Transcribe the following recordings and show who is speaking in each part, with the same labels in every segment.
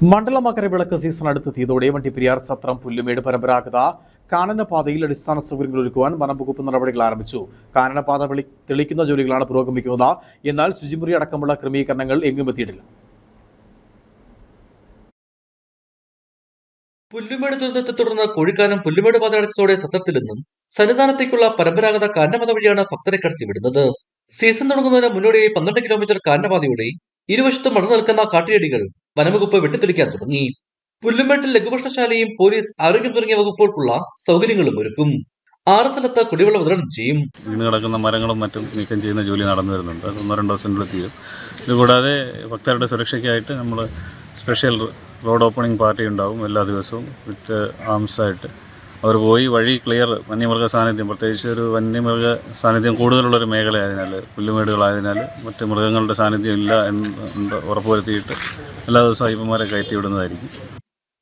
Speaker 1: മണ്ഡല Makaravilakku season അടുത്തെത്തിയതോടെ വണ്ടിപ്പെരിയാർ സത്രം പുല്ലുമേട് പരമ്പരാഗത കാനനപാതയിൽ അടിസ്ഥാന സൗകര്യങ്ങൾ ഒരുക്കുവാൻ വനംവകുപ്പ് നടപടികൾ ആരംഭിച്ചു. കാനനപാത തെളിക്കുന്ന ജോലികളാണ് പുരോഗമിക്കുന്നത്. എന്നാൽ ശുചിമുറി അടക്കമുള്ള ക്രമീകരണങ്ങൾ എങ്ങും എത്തിയിട്ടില്ല.
Speaker 2: പുല്ലുമേട് ദുരന്തത്തെ തുടർന്ന് കോഴിക്കാനം പുല്ലുമേട് പാത അടച്ചതോടെ സത്രത്തിൽ നിന്നും സന്നിധാനത്തേക്കുള്ള പരമ്പരാഗത കാനപാത വഴിയാണ് ഭക്തരെ കടത്തിവിടുന്നത്. സീസൺ തുടങ്ങുന്നതിന് മുന്നോടിയായി പന്ത്രണ്ട് കിലോമീറ്റർ കാനപാതയുടെ ഇരുവശത്തും മടന്നു നിൽക്കുന്ന കാട്ടുചെടികൾ വനംവകുപ്പ് വെട്ടിത്തെളിക്കാൻ തുടങ്ങി. പുല്ലുമേട്ടിൽ ലഘുഭക്ഷണശാലയും പോലീസ് ആരോഗ്യം തുടങ്ങിയ വകുപ്പുകൾക്കുള്ള സൗകര്യങ്ങളും ഒരുക്കും. ആറ് സ്ഥലത്ത് കുടിവെള്ളം വിതരണം ചെയ്യും.
Speaker 3: വീണ് കിടക്കുന്ന മരങ്ങളും മറ്റും നീക്കം ചെയ്യുന്ന ജോലി നടന്നു വരുന്നുണ്ട്. ഒന്നോ രണ്ടോ ദിവസത്തിനുള്ളിൽ തീരും. ഇതുകൂടാതെ ഭക്തരുടെ സുരക്ഷയ്ക്കായിട്ട് നമ്മൾ സ്പെഷ്യൽ റോഡ് ഓപ്പണിംഗ് പാർട്ടി ഉണ്ടാവും എല്ലാ ദിവസവും വിത്ത് ആംസായിട്ട്. അവർ പോയി വഴി ക്ലിയർ വന്യമൃഗ സാന്നിധ്യം പ്രത്യേകിച്ച് ഒരു വന്യമൃഗ സാന്നിധ്യം കൂടുതലുള്ളൊരു മേഖലയായതിനാൽ പുല്ലുമേടുകളായതിനാൽ മറ്റ് മൃഗങ്ങളുടെ സാന്നിധ്യം ഇല്ല എന്ന് ഉറപ്പുവരുത്തിയിട്ട് എല്ലാ ദിവസവും അയ്യപ്പന്മാരെ കയറ്റി വിടുന്നതായിരിക്കും.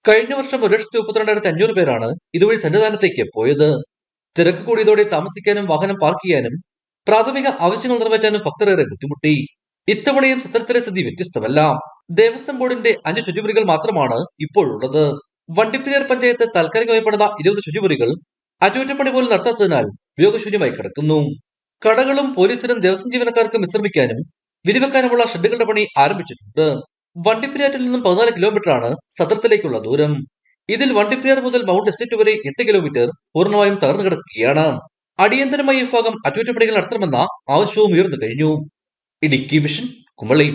Speaker 2: കഴിഞ്ഞ വർഷം ഒരു ലക്ഷത്തി മുപ്പത്തിരണ്ടായിരത്തി അഞ്ഞൂറ് പേരാണ് ഇതുവഴി സന്നിധാനത്തേക്ക് പോയത്. തിരക്ക് കൂടിയതോടെ താമസിക്കാനും വാഹനം പാർക്ക് ചെയ്യാനും പ്രാഥമിക ആവശ്യങ്ങൾ നിറവേറ്റാനും ഭക്തരേറെ ബുദ്ധിമുട്ടി. ഇത്തവണയും സത്രത്തിലെ സ്ഥിതി വ്യത്യസ്തമല്ല. ദേവസ്വം ബോർഡിന്റെ അഞ്ച് ശുചിമുറികൾ മാത്രമാണ് ഇപ്പോഴുള്ളത്. വണ്ടിപ്പെരിയാർ പഞ്ചായത്ത് താൽക്കാലിക വഴിപ്പെടുന്ന ഇരുപത് ശുചിമുറികൾ അറ്റകുറ്റപ്പണി പോലും നടത്താത്തതിനാൽ ഉപയോഗശൂന്യമായി കിടക്കുന്നു. കടകളും പോലീസിനും ദേവസ്വം ജീവനക്കാർക്കും വിശ്രമിക്കാനും വിരിവെക്കാനുമുള്ള ഷെഡുകളുടെ പണി ആരംഭിച്ചിട്ടുണ്ട്. വണ്ടിപ്പെരിയാറ്റിൽ നിന്നും പതിനാല് കിലോമീറ്ററാണ് സത്രത്തിലേക്കുള്ള ദൂരം. ഇതിൽ വണ്ടിപ്പെരിയാർ മുതൽ മൗണ്ട് എസ്റ്റേറ്റ് വരെ എട്ട് കിലോമീറ്റർ പൂർണമായും തകർന്നു കിടക്കുകയാണ്. അടിയന്തരമായി ഈ ഭാഗം അറ്റകുറ്റപ്പണികൾ നടത്തണമെന്ന ആവശ്യവും ഉയർന്നു കഴിഞ്ഞു. ഇടുക്കി വിഷൻ കുമളി.